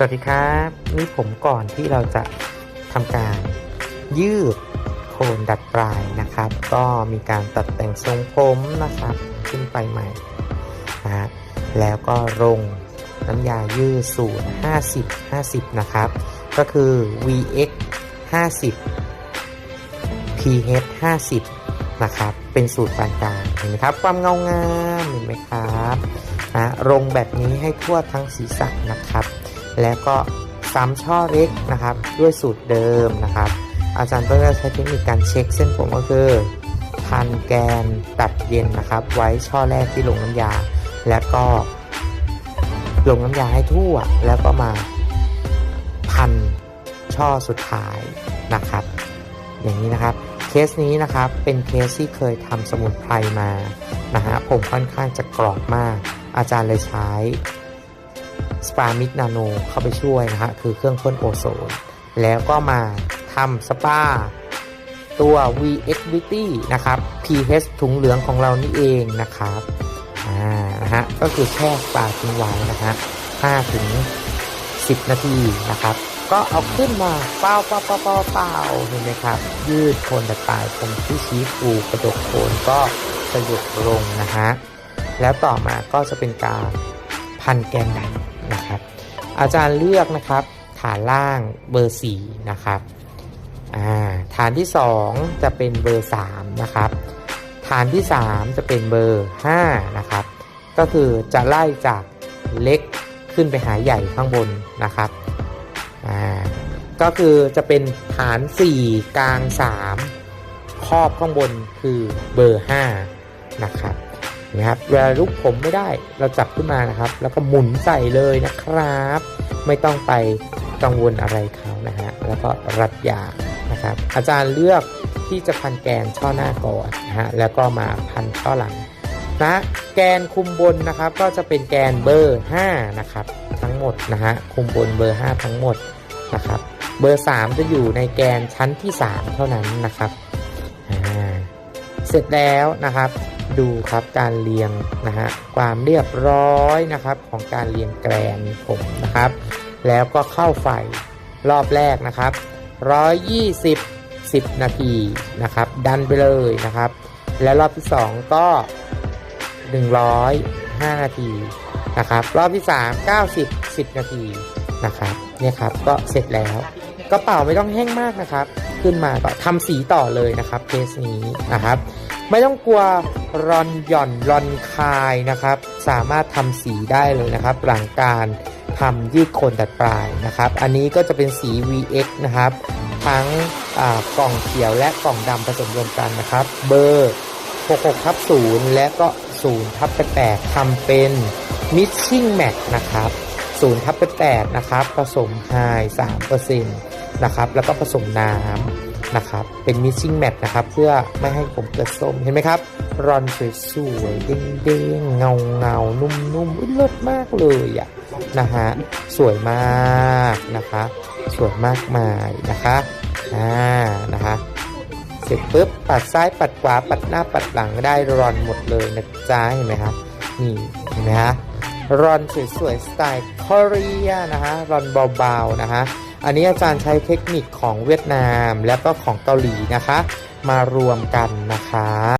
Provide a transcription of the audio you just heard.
สวัสดีครับนี่ผมก่อนที่เราจะทำการยืดโคนดัดปลายนะครับ ก็มีการตัดแต่งทรงผมนะครับ ขึ้นไปใหม่นะฮะแล้วก็ลงน้ำยายืดสูตร 50 50 นะครับ ก็คือ VX 50 PH 50 นะครับ เป็นสูตรปานกลางเห็นไหมครับ ความเงางามเห็นไหมครับนะลงแบบนี้ให้ทั่วทั้งศีรษะนะครับ แล้วก็ซ้ำช่อเล็กนะครับ ด้วยสูตรเดิมนะครับ อาจารย์ก็จะใช้เทคนิคการเช็คเส้นผมก็คือพันแกนตัดเย็นนะครับ ไว้ช่อแรกที่ลงน้ำยา แล้วก็ลงน้ำยาให้ทั่ว แล้วก็มาพันช่อสุดท้ายนะครับ อย่างนี้นะครับเคสนี้นะครับเป็นเคสที่เคยทำสมุนไพรมานะฮะผมค่อนข้างจะกรอบมาก อาจารย์เลยใช้ สปามิกนาโนเข้าไปช่วยนะฮะคือเครื่องพ่นโอโซน แล้วก็มาทำสปาตัว VX Beauty นะครับ PH ถุงเหลืองของเรานี่เองนะครับอ่านะฮะก็คือแช่สปาทิ้งไว้นะฮะ5ถึง 10 นาทีนะครับ ก็เอาขึ้นมาเป้าเป้าเป้าเป้าเป้าเห็นไหมครับ ยืดโคนดัดปลายผมที่ชี้ฟูกระดกโคนก็สยุดลงนะฮะแล้วต่อมาก็จะเป็นการพันแกนดัน นะครับ อาจารย์เลือกนะครับฐานล่างเบอร์4นะครับฐานที่ 2 จะเป็นเบอร์3นะครับฐานที่ 3 จะเป็นเบอร์5นะครับก็คือจะไล่จากเล็กขึ้นไปหาใหญ่ข้างบนนะครับก็คือจะเป็นฐาน 4 กลาง 3 ครอบข้างบนคือเบอร์5นะครับ นะครับเวลาลุกผมไม่ได้เราจับขึ้นมานะครับ แล้วก็หมุนใส่เลยนะครับ ไม่ต้องไปกังวลอะไรเขานะฮะแล้วก็รัดยานะครับ อาจารย์เลือกที่จะพันแกนช่อหน้าก่อนนะฮะแล้วก็มาพันช่อหลังนะแกนคุมบนนะครับก็จะเป็นแกนเบอร์ 5 นะครับ ทั้งหมดนะฮะคุมบนเบอร์ 5 ทั้งหมดนะครับเบอร์ 3 จะอยู่ในแกนชั้นที่ 3 เท่านั้นนะครับอ่าเสร็จแล้วนะครับ ดูครับการเรียงนะฮะความเรียบร้อยนะครับของการเรียงแกรนผมนะครับ แล้วก็เข้าไฟรอบแรกนะครับ 120 10 นาทีนะครับ ดันไปเลยนะครับ แล้วรอบที่ 2 ก็ 105 นาทีนะครับ รอบที่ 3 90 10 นาทีนะครับเนี่ยครับก็เสร็จแล้วกระเป๋าไม่ต้องแห้งมากนะครับ ขึ้นมาก็ทำสีต่อเลยนะครับเคสนี้นะครับ ไม่ต้องกลัว รอนหย่อนรอนคายนะครับ สามารถทำสีได้เลยนะครับ หลังการทำยืดโคนดัดปลายนะครับ อันนี้ก็จะเป็นสี VX นะครับ ทั้งกล่องเขียวและกล่องดำผสมรวมกันนะครับ เบอร์ 66ทับ0และก็0ทับ8ทำเป็น Mixing Match นะครับ0ทับ8นะครับ ผสมไฮ3%นะครับ แล้วก็ผสมน้ำ นะครับ เป็น missing match นะครับ เพื่อไม่ให้ผมเกิดส้ม เห็นไหมครับรอนสวยๆเด้งๆเงาเงานุ่มๆอุ๊ยเลิศมากเลยอะนะฮะสวยมากนะคะ สวยมากมายนะคะอ่านะคะเสร็จปุ๊บปัดซ้ายปัดขวาปัดหน้าปัดหลังได้รอนหมดเลยนะจ๊ะเห็นไหมครับนี่เห็นไหมฮะรอนสวยๆสไตล์คอเรียนะฮะรอนเบาๆนะฮะ อันนี้อาจารย์ใช้เทคนิคของเวียดนามและก็ของเกาหลีนะคะ มารวมกันนะคะ